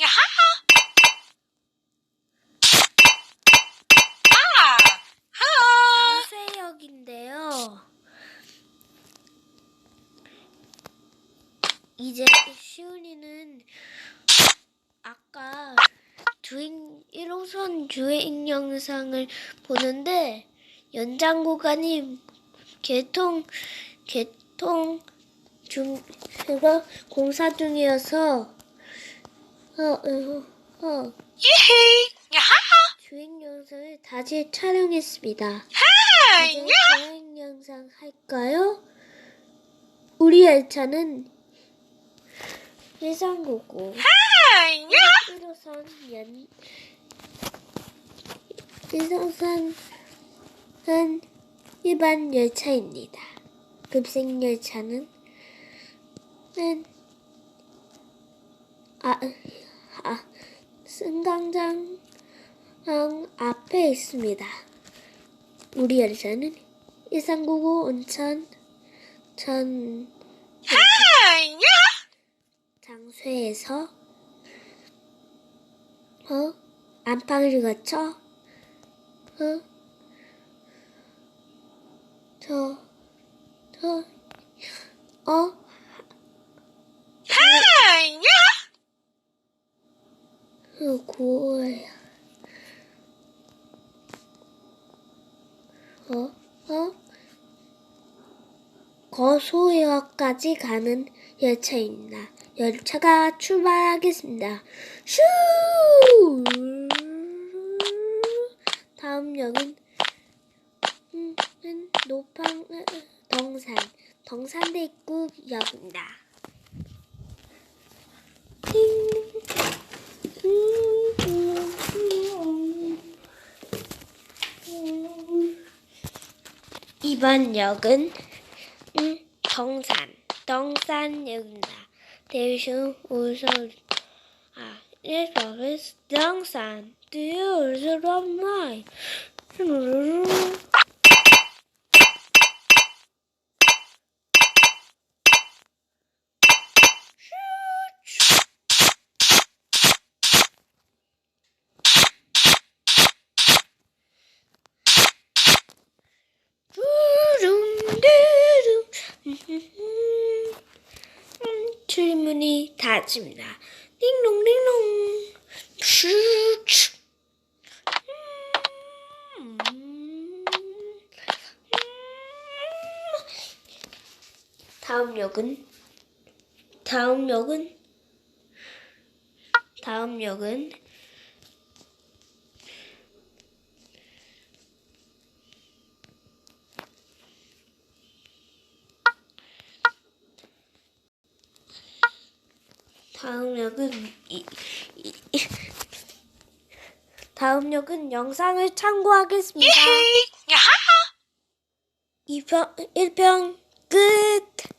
야하하! 아! 장세역인데요. 이제 시훈이는 아까 주행 1호선 주행 영상을 보는데 연장 구간이 개통 개통 중 그거 공사 중이어서 어, 어, 어! 주행 영상을 다시 촬영했습니다. 이제! 여행 영상 할까요? 우리 열차는 야! 1호선 연 1호선은 일반 열차입니다. 급행 열차는 는 아, 아, 승강장 앞에 있습니다. 우리 열차는 일산고고 온천 전 아, 야! 장소에서 어 안방을 거쳐 어? 어? 아, 야! 어, 고야 어? 어? 거소역까지 가는 열차입니다. 열차가 출발하겠습니다. 슈! 다음 역은 음, 음, 노팡 음, 덩산 덩산대입구역입니다. 이번 역은 음, 덩산 덩산역입니다. 대신 우선 아 이거는 덩산 듀르르 마이 음, 출문이 닫힙니다. 띵롱띵롱. 다음 역은? 다음 역은? 다음 역은 다음 역은 이, 이, 이, 다음 역은 영상을 참고하겠습니다. 이히! 야하하! 2편 1편 끝.